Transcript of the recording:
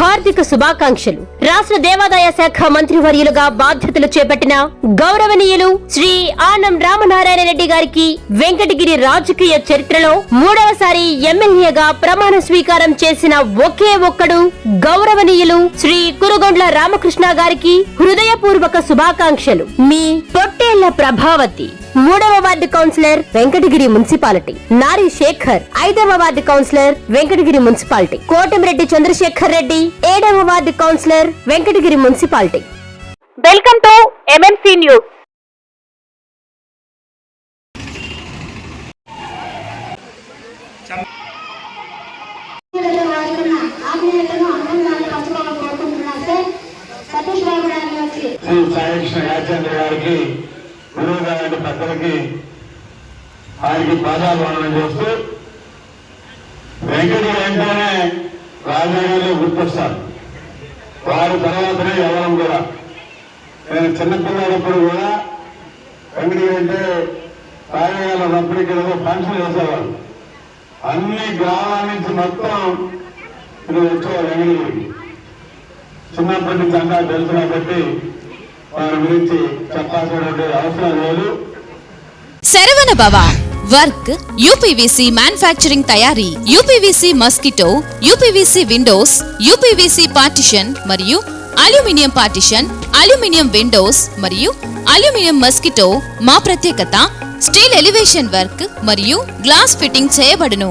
హార్దిక శుభాకాంక్షలు. రాష్ట్ర దేవాదాయ శాఖ మంత్రివర్యులుగా బాధ్యతలు చేపట్టిన గౌరవనీయులు శ్రీ ఆనం రామనారాయణ రెడ్డి గారికి వెంకటగిరి రాజకీయ చరిత్రలో మూడవసారి ఎమ్మెల్యేగా ప్రమాణ స్వీకారం చేసిన ఒకే ఒక్కడు గౌరవనీయులు శ్రీ కురుగొండ్ల రామకృష్ణ గారికి హృదయపూర్వక శుభాకాంక్షలు. మీ పొట్టేళ్ళ ప్రభావతి. మూడవ ward councillor Venkatagiri municipality. Nari Shekhar ఐదవ ward councillor Venkatagiri municipality. Kotamireddy Chandrasekhar Reddy ఏడవ ward councillor Venkatagiri municipality. Welcome to MMC news Shri గారికి గురువు గారి పెద్దలకి ఆయనకి పాదాలు వందనం చేస్తూ వెంకటగిరి అంటేనే రాజకీయాలు గుర్తొస్తారు. వారి తర్వాతనే ఎవరం కూడా. నేను చిన్నపిల్లలప్పుడు కూడా వెంకటగిరి అంటే రాజకీయాలు ఉన్నప్పుడు ఇక్కడ ఏదో ఫంక్షన్ చేసేవాళ్ళు అన్ని గ్రామాల నుంచి మొత్తం ఇక్కడ వచ్చేవారు వెంకటగిరికి చిన్నప్పటి నుంచి అంతా తెలుసు కాబట్టి వారి గురించి చెప్పాల్సినటువంటి అవసరం లేదు. Saravana Bhava work UPVC manufacturing తయారీ UPVC mosquito UPVC windows UPVC partition మరియు అల్యూమినియం పార్టిషన్ అల్యూమినియం విండోస్ మరియు అల్యూమినియం మస్కిటో మా ప్రత్యేకత స్టీల్ ఎలివేషన్ వర్క్ మరియు గ్లాస్ ఫిట్టింగ్ చేయబడును.